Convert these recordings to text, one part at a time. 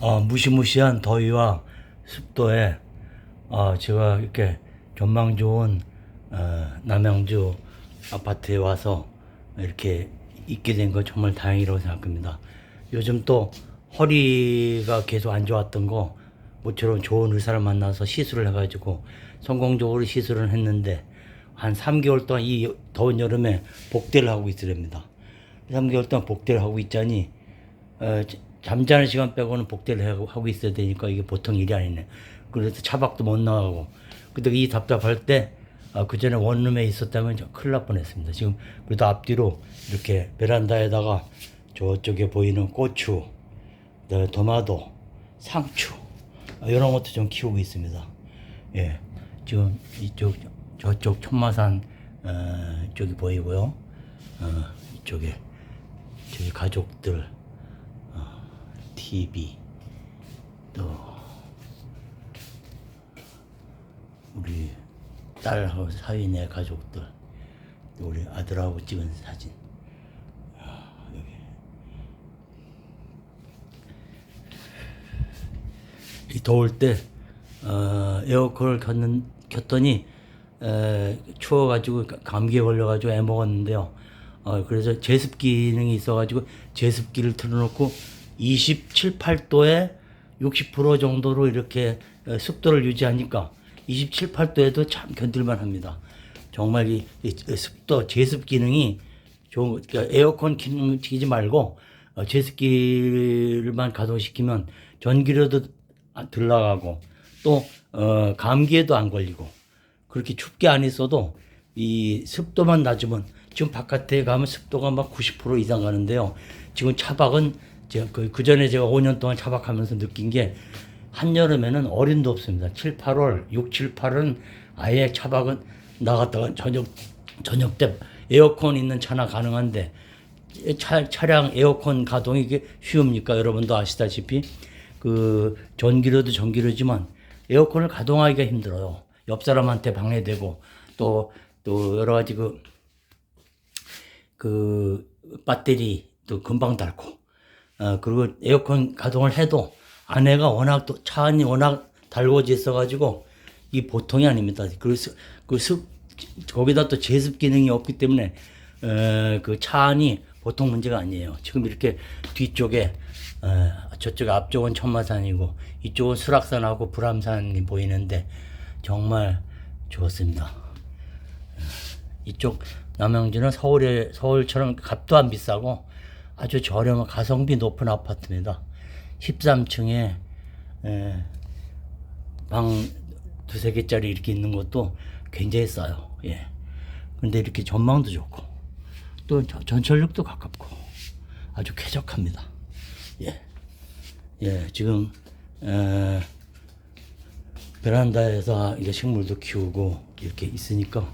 어, 무시무시한 더위와 습도에 어, 제가 이렇게 전망 좋은 어, 남양주 아파트에 와서 이렇게 있게 된 거 정말 다행이라고 생각합니다. 요즘 또 허리가 계속 안 좋았던 거 모처럼 좋은 의사를 만나서 시술을 해가지고 성공적으로 시술을 했는데 한 3개월 동안 이 더운 여름에 복대를 하고 있으랍니다. 3개월 동안 복대를 하고 있자니 어, 자- 잠자는 시간 빼고는 복대를 하고, 있어야 되니까 이게 보통 일이 아니네. 그래서 차박도 못 나가고. 근데 이 답답할 때, 아, 그 전에 원룸에 있었다면 저 큰일 날 뻔했습니다. 지금 그래도 앞뒤로 이렇게 베란다에다가 저쪽에 보이는 고추, 토마토, 상추, 아, 이런 것도 좀 키우고 있습니다. 예. 지금 이쪽, 저쪽 천마산, 어, 쪽이 보이고요. 어, 이쪽에, 저기 가족들, TV 또 우리 딸하고 사위네 가족들 또 우리 아들하고 찍은 사진 아, 여기 이 더울 때 어, 에어컨을 켰는, 켰더니 에, 추워가지고 가- 감기에 걸려가지고 애 먹었는데요. 어, 그래서 제습 기능이 있어가지고 제습기를 틀어놓고 27, 8도에 60% 정도로 이렇게 어, 습도를 유지하니까 27, 8도에도 참 견딜만 합니다. 정말 이, 이 습도 제습 기능이 좋은 거- 그러니까 에어컨 기능 튀지 말고 어, 제습기를만 가동시키면 전기료도 안- 덜 나가고 또 어, 감기에도 안 걸리고 그렇게 춥게 안 있어도 이 습도만 낮으면 지금 바깥에 가면 습도가 막 90% 이상 가는데요. 지금 차박은 제가 그, 그 전에 제가 5년 동안 차박하면서 느낀 게 한여름에는 어린도 없습니다. 7, 8월, 6, 7, 8은 아예 차박은 나갔다가 저녁, 저녁 때 에어컨 있는 차나 가능한데 차, 차량 에어컨 가동이 이게 쉬웁니까? 여러분도 아시다시피 그 전기료도 전기료지만 에어컨을 가동하기가 힘들어요. 옆 사람한테 방해되고 또 또 여러 가지 그, 그 배터리도 금방 닳고 어, 그리고 에어컨 가동을 해도 안에가 워낙 또 차 안이 워낙 달궈져 있어가지고 이 보통이 아닙니다. 그래서 그 습, 거기다 또 제습 기능이 없기 때문에 어, 그차 안이 보통 문제가 아니에요. 지금 이렇게 뒤쪽에 어, 저쪽 앞쪽은 천마산이고 이쪽은 수락산하고 불암산이 보이는데 정말 좋습니다. 이쪽 남양주는 서울에 서울처럼 값도 안 비싸고 아주 저렴한 가성비 높은 아파트입니다. 13층에 방 두세 개짜리 이렇게 있는 것도 굉장히 싸요. 예. 근데 이렇게 전망도 좋고 또 저- 전철역도 가깝고 아주 쾌적합니다. 예. 예, 지금 에, 베란다에서 이게 식물도 키우고 이렇게 있으니까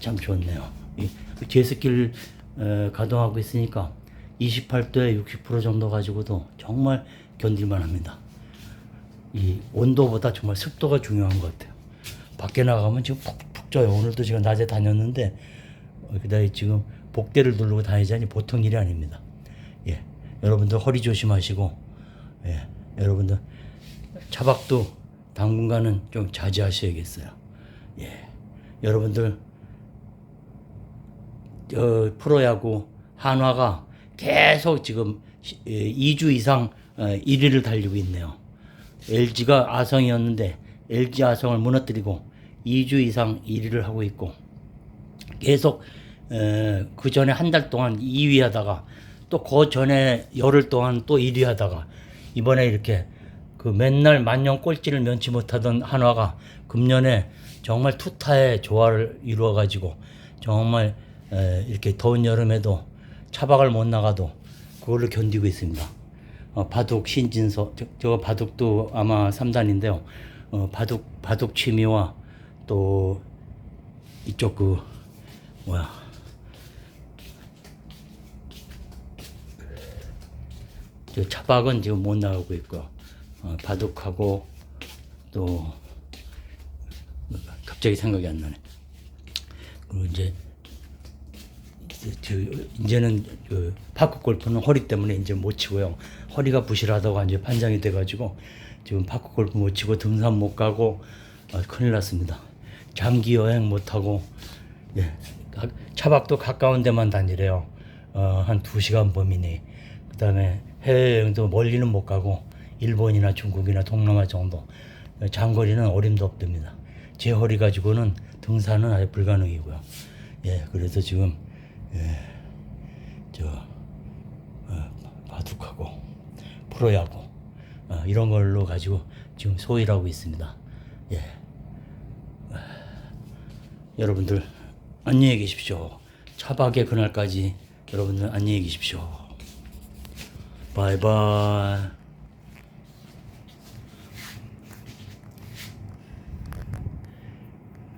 참 좋네요. 이 제습기를 에, 가동하고 있으니까 28도에 60% 정도 가지고도 정말 견딜만 합니다. 이 온도보다 정말 습도가 중요한 것 같아요. 밖에 나가면 지금 푹푹 쪄요. 오늘도 제가 낮에 다녔는데 어, 그다음에 지금 복대를 누르고 다니자니 보통 일이 아닙니다. 예, 여러분들 허리 조심하시고, 예, 여러분들 차박도 당분간은 좀 자제하셔야겠어요. 예, 여러분들 어, 프로야구 한화가 계속 지금 시- 예, 2주 이상 어, 1위를 달리고 있네요. LG가 아성이었는데 LG 아성을 무너뜨리고 2주 이상 1위를 하고 있고 계속 그 전에 한 달 동안 2위 하다가 또 그 전에 열흘 동안 또 1위 하다가 이번에 이렇게 그 맨날 만년 꼴찌를 면치 못하던 한화가 금년에 정말 투타의 조화를 이루어 가지고 정말 에, 이렇게 더운 여름에도 차박을 못 나가도 그거를 견디고 있습니다. 어, 바둑 신진서 저, 저거 바둑도 아마 3단인데요. 어, 바둑 바둑 취미와 또 이쪽 그 뭐야 저 차박은 지금 못 나가고 있고 어, 바둑하고 또 갑자기 생각이 안 나네. 그리고 이제 저, 저, 이제는 그 파크 골프는 허리 때문에 이제 못 치고요. 허리가 부실하다고 이제 판정이 돼가지고 지금 파크 골프 못 치고 등산 못 가고 어, 큰일 났습니다. 장기 여행 못 하고 예, 가- 차박도 가까운 데만 다니래요. 어, 한 두 시간 범위니. 그다음에 해외 여행도 멀리는 못 가고 일본이나 중국이나 동남아 정도 어, 장거리는 어림도 없답니다. 제 허리 가지고는 등산은 아예 불가능이고요. 예, 그래서 지금 예, 저 어, 바둑하고 프로야구 어, 이런 걸로 가지고 지금 소일하고 있습니다. 예. 아, 여러분들 안녕히 계십시오. 차박의 그날까지 여러분들 안녕히 계십시오. 바이바이.